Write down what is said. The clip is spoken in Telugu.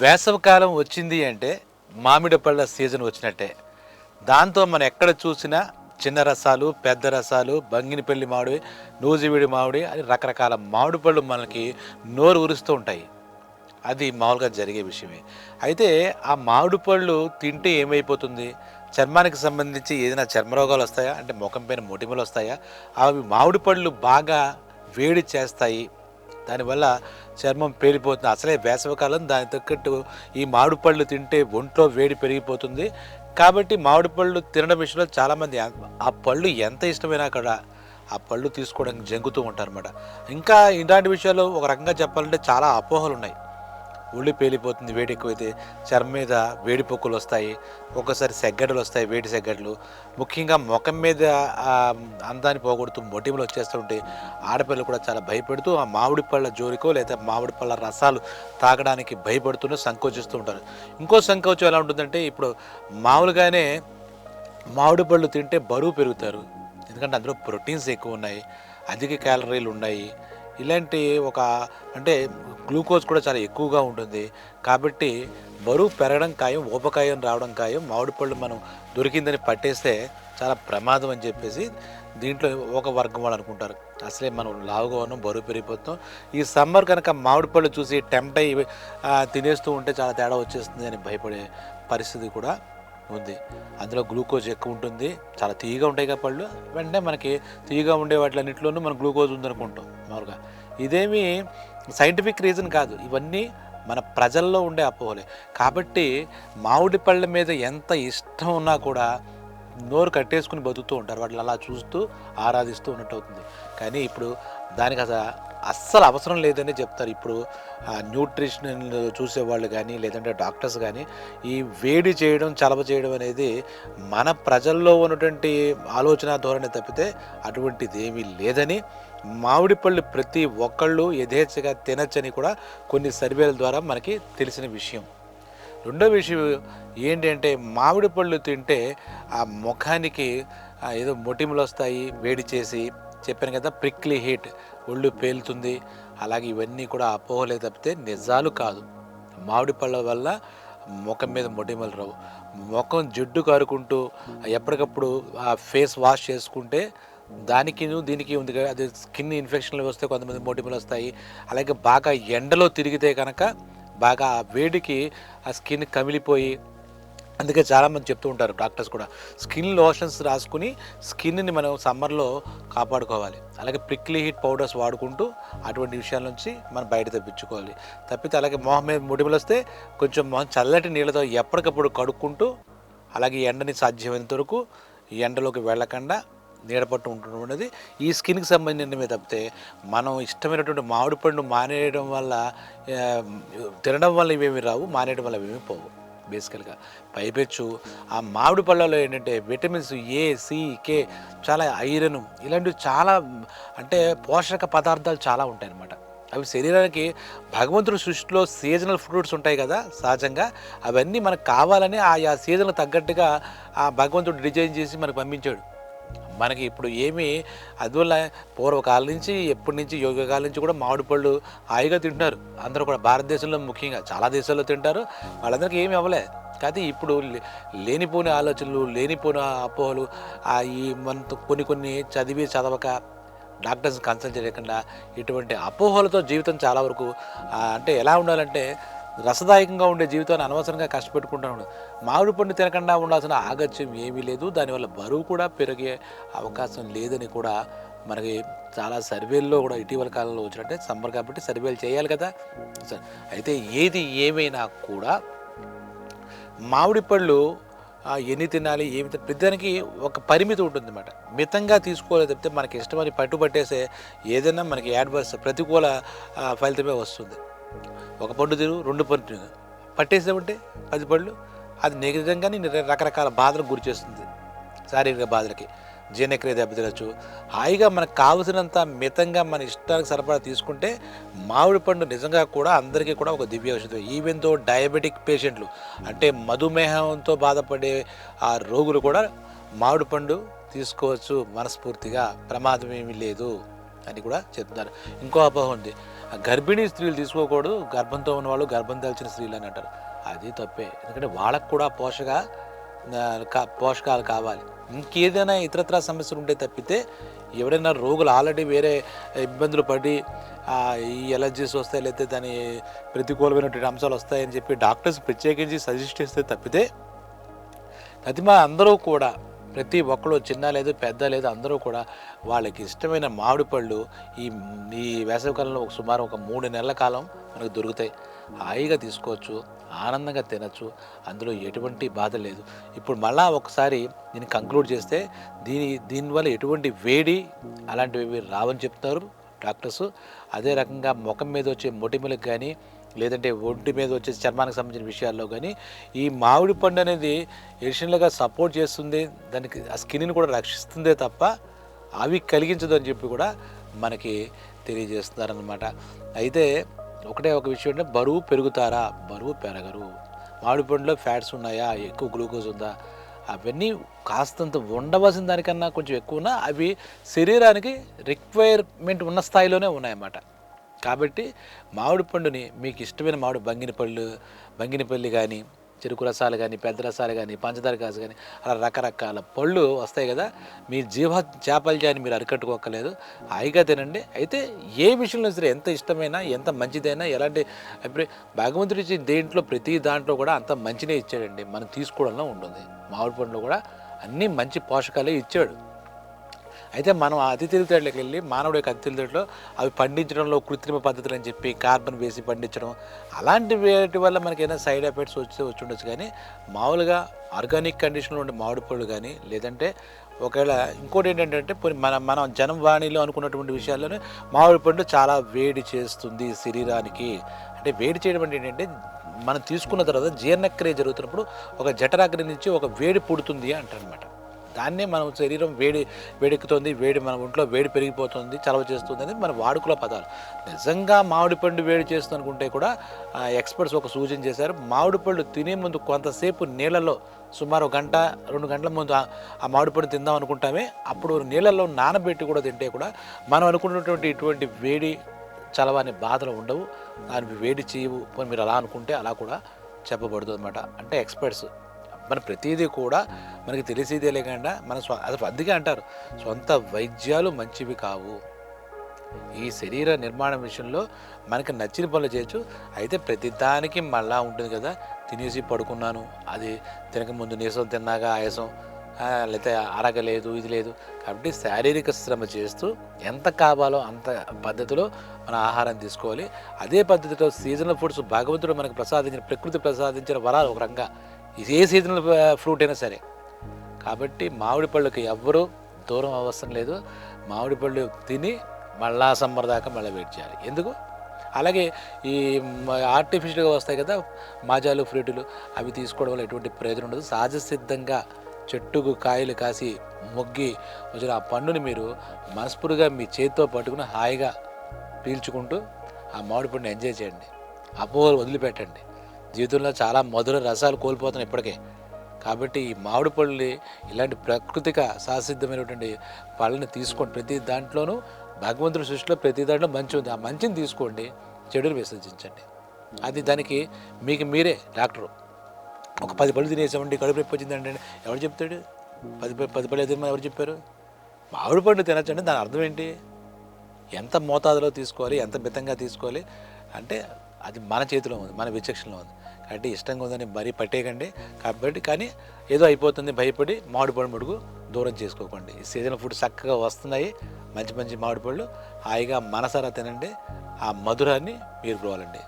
వేసవికాలం వచ్చింది అంటే మామిడి పళ్ళ సీజన్ వచ్చినట్టే. దాంతో మనం ఎక్కడ చూసినా చిన్న రసాలు పెద్ద రసాలు బంగినపల్లి మామిడి నూజివీడి మామిడి అని రకరకాల మామిడి పళ్ళు మనకి నోరు ఉరుస్తూ ఉంటాయి. అది మామూలుగా జరిగే విషయమే. అయితే ఆ మామిడి పళ్ళు తింటే ఏమైపోతుంది? చర్మానికి సంబంధించి ఏదైనా చర్మ రోగాలు వస్తాయా? అంటే ముఖం పైన మొటిమలు వస్తాయా? అవి మామిడి పళ్ళు బాగా వేడి చేస్తాయి. దానివల్ల చర్మం పేలిపోతుంది. అసలే వేసవికాలం దాని తగ్గట్టు ఈ మామిడి పళ్ళు తింటే ఒంట్లో వేడి పెరిగిపోతుంది. కాబట్టి మామిడి పళ్ళు తినడం విషయంలో చాలామంది ఆ- పళ్ళు ఎంత ఇష్టమైనా కూడా ఆ పళ్ళు తీసుకోవడానికి జంగుతూ ఉంటారు అనమాట ఇంకా ఇలాంటి విషయాలు ఒక రకంగా చెప్పాలంటే చాలా అపోహలు ఉన్నాయి ఉళ్ళి పేలిపోతుంది వేడి ఎక్కువైతే చర్మం మీద వేడి పొక్కులు వస్తాయి ఒక్కోసారి సెగ్గడ్డలు వస్తాయి వేడి సెగ్గడ్లు. ముఖ్యంగా ముఖం మీద అందాన్ని పోగొడుతూ మొటిమలు వచ్చేస్తుంటే ఆడపిల్లలు కూడా చాలా భయపెడుతూ ఆ మామిడి పళ్ళ జోలికో లేదా మామిడి పళ్ళ రసాలు తాగడానికి భయపడుతూనే సంకోచిస్తూ ఉంటారు. ఇంకో సంకోచం ఎలా ఉంటుందంటే ఇప్పుడు మామూలుగానే మామిడి పళ్ళు తింటే బరువు పెరుగుతారు. ఎందుకంటే అందులో ప్రోటీన్స్ ఎక్కువ ఉన్నాయి అధిక క్యాలరీలు ఉన్నాయి ఇలాంటి ఒక అంటే గ్లూకోజ్ కూడా చాలా ఎక్కువగా ఉంటుంది. కాబట్టి బరువు పెరగడం ఖాయం ఊపకాయం రావడం ఖాయం మామిడి పళ్ళు మనం దొరికిందని పట్టేస్తే చాలా ప్రమాదం అని చెప్పేసి దీంట్లో ఒక వర్గం వాళ్ళు అనుకుంటారు. అసలే మనం లావుగా ఉన్నాం బరువు పెరిగిపోతాం ఈ సమ్మర్ కనుక మామిడి పళ్ళు చూసి టెంప్ట్ తినేస్తూ ఉంటే చాలా తేడా వచ్చేస్తుంది అని భయపడే పరిస్థితి కూడా ఉంది. అందులో గ్లూకోజ్ ఎక్కువ ఉంటుంది చాలా తీయగా ఉంటాయి కదా పళ్ళు. వెంటనే మనకి తీయగా ఉండే వాటిలన్నింటిలోనూ మనం గ్లూకోజ్ ఉందనుకుంటాం మామూలుగా. ఇదేమి సైంటిఫిక్ రీజన్ కాదు. ఇవన్నీ మన ప్రజల్లో ఉండే అపోహలే. కాబట్టి మామిడి పళ్ళ మీద ఎంత ఇష్టం ఉన్నా కూడా నోరు కట్టేసుకుని బతుకుతూ ఉంటారు. వాటిని అలా చూస్తూ ఆరాధిస్తూ ఉన్నట్టు అవుతుంది. కానీ ఇప్పుడు దానికి అసలు అస్సలు అవసరం లేదని చెప్తారు. ఇప్పుడు న్యూట్రిషన్ చూసేవాళ్ళు కానీ లేదంటే డాక్టర్స్ కానీ ఈ వేడి చేయడం చలవ చేయడం అనేది మన ప్రజల్లో ఉన్నటువంటి ఆలోచన ధోరణి తప్పితే అటువంటిది ఏమీ లేదని మామిడి పళ్ళు ప్రతి ఒక్కళ్ళు యథేచ్ఛగా తినచ్చని కూడా కొన్ని సర్వేల ద్వారా మనకి తెలిసిన విషయం. రెండో విషయం ఏంటంటే మామిడి పళ్ళు తింటే ఆ ముఖానికి ఏదో మొటిములు వస్తాయి వేడి చేసి చెప్పాను కదా ప్రిక్లీ హీట్ ఒళ్ళు పేలుతుంది. అలాగే ఇవన్నీ కూడా అపోహలే తప్పితే నిజాలు కాదు. మామిడి పళ్ళ వల్ల ముఖం మీద మొటిమలు రావు. ముఖం జిడ్డు కారుకుంటూ ఎప్పటికప్పుడు ఆ ఫేస్ వాష్ చేసుకుంటే దానికి దీనికి ఉంది కదా అది స్కిన్ ఇన్ఫెక్షన్లు వస్తే కొంతమంది మొటిమలు వస్తాయి. అలాగే బాగా ఎండలో తిరిగితే కనుక బాగా ఆ వేడికి ఆ స్కిన్ కమిలిపోయి అందుకే చాలామంది చెప్తూ ఉంటారు డాక్టర్స్ కూడా స్కిన్ లోషన్స్ రాసుకుని స్కిన్ని మనం సమ్మర్లో కాపాడుకోవాలి. అలాగే ప్రిక్లీ హీట్ పౌడర్స్ వాడుకుంటూ అటువంటి విషయాల నుంచి మనం బయట తెప్పించుకోవాలి. తప్పితే అలాగే మొహం మీద ముడిములు వస్తే కొంచెం మొహం చల్లటి నీళ్ళతో ఎప్పటికప్పుడు కడుక్కుంటూ అలాగే ఎండని సాధ్యమైనంత వరకు ఈ ఎండలోకి వెళ్ళకుండా నీడపట్టు ఉండడం అనేది ఈ స్కిన్కి సంబంధించినవి తప్పితే మనం ఇష్టమైనటువంటి మామిడి పండు మానేయడం వల్ల తినడం వల్ల ఇవేమి రావు మానేయడం వల్ల ఇవేమి పోవు. బేసికల్గా. పైపెచ్చు. ఆ మామిడి పళ్ళలో ఏంటంటే విటమిన్స్ ఏ సి కే చాలా ఐరన్ ఇలాంటివి చాలా అంటే పోషక పదార్థాలు చాలా ఉంటాయి అన్నమాట అవి శరీరానికి భగవంతుడు సృష్టిలో సీజనల్ ఫ్రూట్స్ ఉంటాయి కదా సహజంగా. అవన్నీ మనకు కావాలని ఆయా సీజన్లకు తగ్గట్టుగా ఆ భగవంతుడు డిజైన్ చేసి మనకు పంపించాడు. మనకి ఇప్పుడు ఏమి అందువల్ల పూర్వకాలం నుంచి ఎప్పటి నుంచి యోగకాలం నుంచి కూడా మామిడి పళ్ళు హాయిగా తింటున్నారు. అందరూ కూడా భారతదేశంలో ముఖ్యంగా చాలా దేశాల్లో తింటారు. వాళ్ళందరికీ ఏమి అవ్వలే. కాదు ఇప్పుడు లే- లేనిపోని ఆలోచనలు లేనిపోని అపోహలు ఈ మన కొన్ని కొన్ని చదివి చదవక డాక్టర్స్ కన్సల్ట్ చేయకుండా ఇటువంటి అపోహలతో జీవితం చాలా వరకు అంటే ఎలా ఉండాలంటే రసదాయకంగా ఉండే జీవితాన్ని అనవసరంగా కష్టపెట్టుకుంటాను. మామిడి పండు తినకుండా ఉండాల్సిన ఆగత్యం ఏమీ లేదు. దానివల్ల బరువు కూడా పెరిగే అవకాశం లేదని కూడా మనకి చాలా సర్వేల్లో కూడా ఇటీవల కాలంలో వచ్చినట్టే సమ్మర్ కాబట్టి సర్వేలు చేయాలి కదా. సరే. అయితే ఏది ఏమైనా కూడా మామిడి పళ్ళు ఎన్ని తినాలి ఏమి ప్రతిదానికి ఒక పరిమితి ఉంటుంది అనమాట మితంగా తీసుకోవాలి తప్పితే మనకి ఇష్టమని పట్టుబట్టేసే ఏదైనా మనకి యాడ్వర్స్ ప్రతికూల ఫలితమే వస్తుంది. ఒక పండు తిరుగు రెండు పండు తిరుగు పట్టేసామంటే పది పళ్ళు అది నిజంగానే రకరకాల బాధలకు గురి చేస్తుంది. శారీరక బాధలకి. జీర్ణక్రియ దెబ్బతినచ్చు హాయిగా మనకు కావలసినంత మితంగా మన ఇష్టానికి సరఫరా తీసుకుంటే మామిడి పండు నిజంగా కూడా అందరికీ కూడా ఒక దివ్య ఔషధం. ఈవెన్తో డయాబెటిక్ పేషెంట్లు అంటే మధుమేహంతో బాధపడే ఆ రోగులు కూడా మామిడి పండు తీసుకోవచ్చు మనస్ఫూర్తిగా. ప్రమాదం ఏమీ లేదు. అని కూడా చెప్తున్నారు. ఇంకో అపోహ ఉంది. ఆ గర్భిణీ స్త్రీలు తీసుకోకూడదు గర్భంతో ఉన్న వాళ్ళు గర్భం దాల్చిన స్త్రీలు అని అంటారు. అది తప్పే. ఎందుకంటే వాళ్ళకు కూడా పోషక పోషకాలు కావాలి. ఇంకేదైనా ఇతరత్ర సమస్యలు ఉంటే తప్పితే ఎవరైనా రోగులు ఆల్రెడీ వేరే ఇబ్బందులు పడి ఈ ఎలర్జీస్ వస్తాయి లేకపోతే దాని ప్రతికూలమైనటువంటి అంశాలు వస్తాయని చెప్పి డాక్టర్స్ ప్రత్యేకించి సజెస్ట్ చేస్తే తప్పితే ప్రతిమ అందరూ కూడా ప్రతి ఒక్కరు చిన్న లేదు పెద్ద లేదు అందరూ కూడా వాళ్ళకి ఇష్టమైన మామిడి పళ్ళు ఈ ఈ వేసవికాలంలో ఒక సుమారు ఒక మూడు నెలల కాలం మనకు దొరుకుతాయి. హాయిగా తీసుకోవచ్చు ఆనందంగా తినచ్చు అందులో ఎటువంటి బాధ లేదు. ఇప్పుడు మళ్ళా ఒకసారి దీన్ని కంక్లూడ్ చేస్తే దీని దీనివల్ల ఎటువంటి వేడి అలాంటివి రావని చెప్తున్నారు డాక్టర్స్. అదే రకంగా ముఖం మీద వచ్చే మొటిమలకు కానీ లేదంటే ఒంటి మీద వచ్చే చర్మానికి సంబంధించిన విషయాల్లో కానీ ఈ మామిడి పండు అనేది ఎడిషనల్గా సపోర్ట్ చేస్తుంది దానికి ఆ స్కిన్ని కూడా రక్షిస్తుందే తప్ప అవి కలిగించదు అని చెప్పి కూడా మనకి తెలియజేస్తున్నారనమాట అయితే ఒకటే ఒక విషయం అంటే బరువు పెరుగుతారా? బరువు పెరగరు. మామిడి పండులో ఫ్యాట్స్ ఉన్నాయా? ఎక్కువ గ్లూకోజ్ ఉందా? అవన్నీ కాస్తంత ఉండవలసిన దానికన్నా కొంచెం ఎక్కువ ఉన్నా అవి శరీరానికి రిక్వైర్మెంట్ ఉన్న స్థాయిలోనే ఉన్నాయన్నమాట. కాబట్టి మామిడి పండుని మీకు ఇష్టమైన మామిడి బంగినపళ్ళు బంగినపల్లి కానీ చెరుకు రసాలు కానీ పెద్ద రసాలు కానీ పంచదార కాసు కానీ అలా రకరకాల పళ్ళు వస్తాయి కదా మీ జీవ చేపల్యాన్ని మీరు అరికట్టుకోకలేదు హాయిగా తినండి. అయితే ఏ విషయంలో సరే ఎంత ఇష్టమైనా ఎంత మంచిదైనా ఎలాంటి అభిప్రాయం భగవంతుడి దేంట్లో ప్రతి దాంట్లో కూడా అంత మంచినే ఇచ్చాడండి. మనం తీసుకోవడంలో ఉంటుంది. మామిడి పండులో కూడా అన్నీ మంచి పోషకాలే ఇచ్చాడు. అయితే మనం అతి తెలివితేటలోకి వెళ్ళి మానవుడి యొక్క అతి తెలివితేటలో అవి పండించడంలో కృత్రిమ పద్ధతులు అని చెప్పి కార్బన్ వేసి పండించడం అలాంటి వేటి వల్ల మనకి ఏదైనా సైడ్ ఎఫెక్ట్స్ వచ్చి వచ్చుండొచ్చు కానీ మామూలుగా ఆర్గానిక్ కండిషన్లో ఉండే మామిడి పళ్ళు కానీ లేదంటే ఒకవేళ ఇంకోటి ఏంటంటే మన మనం జనం వాణిలో అనుకున్నటువంటి విషయాల్లోనే మామిడి పండు చాలా వేడి చేస్తుంది శరీరానికి. అంటే వేడి చేయడం అంటే ఏంటంటే మనం తీసుకున్న తర్వాత జీర్ణక్రియ జరుగుతున్నప్పుడు ఒక జఠరాగ్ని నుంచి ఒక వేడి పుడుతుంది అంటారనమాట దాన్నే మనం శరీరం వేడి వేడెక్కుతుంది వేడి మన ఒంట్లో వేడి పెరిగిపోతుంది చలవ చేస్తుంది అనేది మన వాడుకల పదాలు. నిజంగా మామిడి పండు వేడి చేస్తుంది అనుకుంటే కూడా ఎక్స్పర్ట్స్ ఒక సూచన చేశారు మామిడి పళ్ళు తినే ముందు కొంతసేపు నీళ్ళలో సుమారు గంట రెండు గంటల ముందు ఆ- మామిడిపండు మామిడి పండు తిందాం అనుకుంటామే అప్పుడు నీళ్ళల్లో నానబెట్టి కూడా తింటే కూడా మనం అనుకున్నటువంటి ఇటువంటి వేడి చలవ అనే బాధలు ఉండవు. దానికి వేడి చేయవు మీరు అలా అనుకుంటే అలా కూడా చెప్పబడుతుంది అనమాట అంటే ఎక్స్పర్ట్స్ మన ప్రతిదీ కూడా మనకి తెలిసేదే లేకుండా మన స్వ అసలు అందుకే అంటారు సొంత వైద్యాలు మంచివి కావు. ఈ శరీర నిర్మాణం విషయంలో మనకి నచ్చిన పనులు చేయొచ్చు. అయితే ప్రతిదానికి మళ్ళా ఉంటుంది కదా తినేసి పడుకున్నాను అది తినకముందు నీసం తిన్నాక ఆయాసం లేకపోతే అరగలేదు ఇది లేదు. కాబట్టి శారీరక శ్రమ చేస్తూ ఎంత కావాలో అంత పద్ధతిలో మన ఆహారం తీసుకోవాలి. అదే పద్ధతిలో సీజనల్ ఫుడ్స్ భగవంతుడు మనకు ప్రసాదించిన ప్రకృతి ప్రసాదించిన వరాలు ఒక రంగా ఏ సీజనల్ ఫ్రూట్ అయినా సరే. కాబట్టి మామిడి పళ్ళకి ఎవ్వరూ దూరం అవసరం లేదు. మామిడి పళ్ళు తిని మళ్ళా సమ్మర్ దాకా మళ్ళీ వెయిట్ చేయాలి. ఎందుకు? అలాగే ఈ ఆర్టిఫిషియల్గా వస్తాయి కదా మాజాలు ఫ్రూటులు అవి తీసుకోవడం వల్ల ఎటువంటి ప్రయోజనం ఉండదు. సహజ సిద్ధంగా చెట్టుకు కాయలు కాసి మొగ్గి వచ్చిన ఆ పండుని మీరు మనస్ఫూర్తిగా మీ చేతితో పట్టుకుని హాయిగా పీల్చుకుంటూ ఆ మామిడి పండుని ఎంజాయ్ చేయండి. అపోహలు వదిలిపెట్టండి. జీవితంలో చాలా మధుర రసాలు కోల్పోతున్నాయి ఇప్పటికే. కాబట్టి ఈ మామిడి పళ్ళు ఇలాంటి ప్రకృతిక సహసిద్ధమైనటువంటి పళ్ళని తీసుకోండి ప్రతి దాంట్లోనూ భగవంతుడి సృష్టిలో ప్రతి దాంట్లో మంచి ఉంది. ఆ మంచిని తీసుకోండి చెడుని విసర్జించండి. అది దానికి మీకు మీరే డాక్టరు. ఒక పది పళ్ళు తినేసామండి కడుపు నొప్పి వచ్చిందండి ఎవరు చెప్తాడు? పది ప- పది పళ్ళు ఎదురు ఎవరు చెప్పారు? మామిడి పండు తినచ్చండి దాని అర్థం ఏంటి? ఎంత మోతాదులో తీసుకోవాలి ఎంత మితంగా తీసుకోవాలి? అంటే అది మన చేతిలో ఉంది మన విచక్షణలో ఉంది. అంటే ఇష్టంగా ఉందని మరీ పట్టేయకండి. కాబట్టి కానీ ఏదో అయిపోతుంది భయపడి మామిడి పళ్ళు మడుగు దూరం చేసుకోకండి. ఈ సీజనల్ ఫుడ్ చక్కగా వస్తున్నాయి. మంచి మంచి మామిడి పళ్ళు హాయిగా మనసారా తినండి. ఆ మధురాన్ని మీరు పోవాలండి.